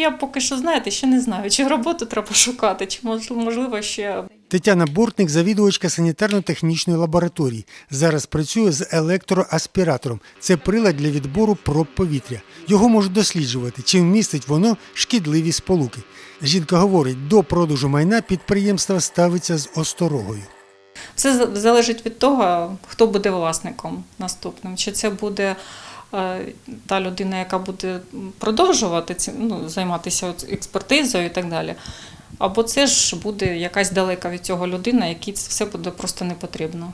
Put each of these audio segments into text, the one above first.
Я поки що, знаєте, ще не знаю, чи роботу треба шукати, чи мож- можливо ще Тетяна Бортник, завідувачка санітарно-технічної лабораторії. Зараз працює з електроаспіратором. Це прилад для відбору проб повітря. Його можуть досліджувати, чи вмістить воно шкідливі сполуки. Жінка говорить, до продажу майна підприємство ставиться з осторогою. все залежить від того, хто буде власником наступним. Чи це буде та людина, яка буде продовжувати ці, ну, займатися експертизою і так далі. Або це ж буде якась далека від цього людина, якій це все буде просто не потрібно.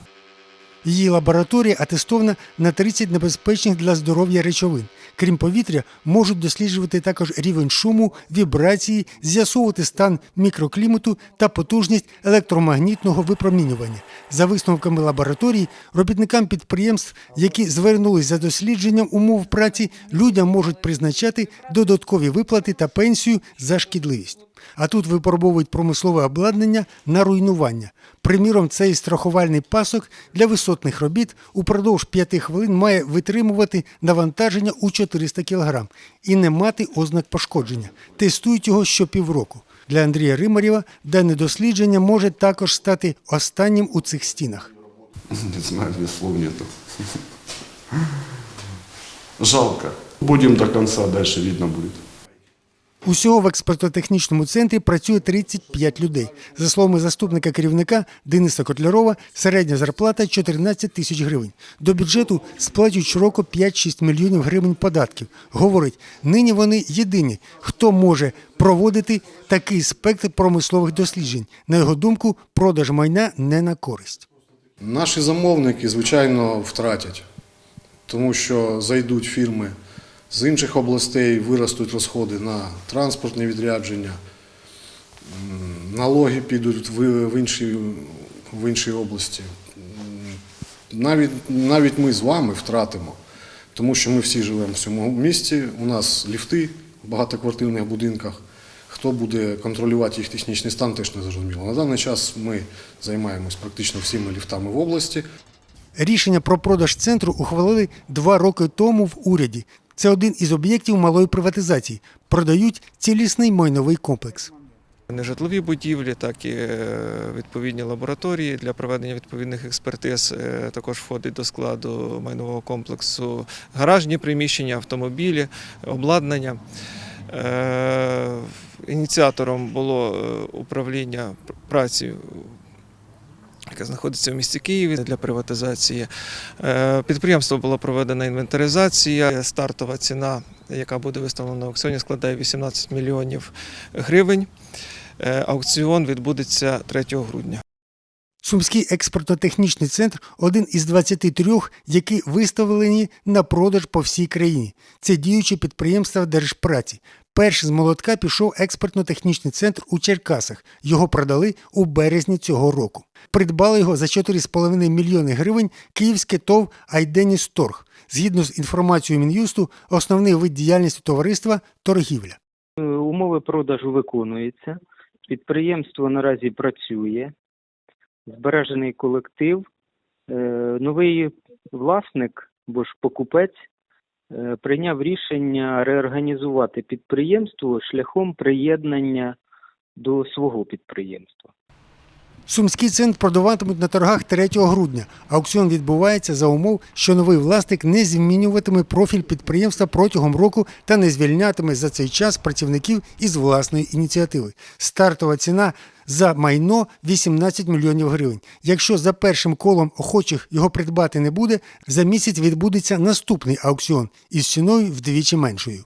Її лабораторія атестована на 30 небезпечних для здоров'я речовин. Крім повітря, можуть досліджувати також рівень шуму, вібрації, з'ясовувати стан мікроклімату та потужність електромагнітного випромінювання. За висновками лабораторії, робітникам підприємств, які звернулись за дослідженням умов праці, людям можуть призначати додаткові виплати та пенсію за шкідливість. А тут випробовують промислове обладнання на руйнування. Приміром, цей страхувальний пасок для висотних робіт упродовж 5 хвилин має витримувати навантаження у 400 кг і не мати ознак пошкодження. Тестують його щопівроку. Для Андрія Римарєва дане дослідження може також стати останнім у цих стінах. Не знаю, здесь слов нету. Жалко. Будем до конца, дальше видно будет. Усього в експертно-технічному центрі працює 35 людей. За словами заступника керівника Дениса Котлярова, середня зарплата 14 тисяч гривень. До бюджету сплачують щороку 5-6 мільйонів гривень податків. Говорить, нині вони єдині, хто може проводити такий спектр промислових досліджень. На його думку, продаж майна не на користь. Наші замовники, звичайно, втратять, тому що зайдуть фірми з інших областей, виростуть розходи на транспортні відрядження, налоги підуть в інші, в інші області. Навіть, навіть ми з вами втратимо, тому що ми всі живемо в цьому місті, у нас ліфти в багатоквартирних будинках. Хто буде контролювати їх технічний стан, теж не зрозуміло. На даний час ми займаємось практично всіма ліфтами в області. Рішення про продаж центру ухвалили два роки тому в уряді. Це один із об'єктів малої приватизації. Продають цілісний майновий комплекс. Не житлові будівлі, так і е, відповідні лабораторії для проведення відповідних експертиз е, також входить до складу майнового комплексу гаражні приміщення, автомобілі, обладнання. Е, Ініціатором було управління праці. Яке знаходиться в місті Києві для приватизації. Е, Підприємство була проведена інвентаризація. Стартова ціна, яка буде виставлена на аукціоні, складає 18 мільйонів гривень. Е, Аукціон відбудеться 3 грудня. Сумський експортно-технічний центр один із 23, які виставлені на продаж по всій країні. Це діючі підприємства держпраці. Перший з молотка пішов експортно-технічний центр у Черкасах. Його продали у березні цього року. Придбали його за 4,5 мільйони гривень київське ТОВ Айденіс Торг. Згідно з інформацією Мін'юсту, основний вид діяльності товариства торгівля. Е, Умови продажу виконуються. Підприємство наразі працює, збережений колектив. Е, Новий власник, бо ж покупець, е, прийняв рішення реорганізувати підприємство шляхом приєднання до свого підприємства. Сумський центр продаватимуть на торгах 3 грудня. Аукціон відбувається за умов, що новий власник не змінюватиме профіль підприємства протягом року та не звільнятиме за цей час працівників із власної ініціативи. Стартова ціна за майно 18 мільйонів гривень. Якщо за першим колом охочих його придбати не буде, за місяць відбудеться наступний аукціон із ціною вдвічі меншою.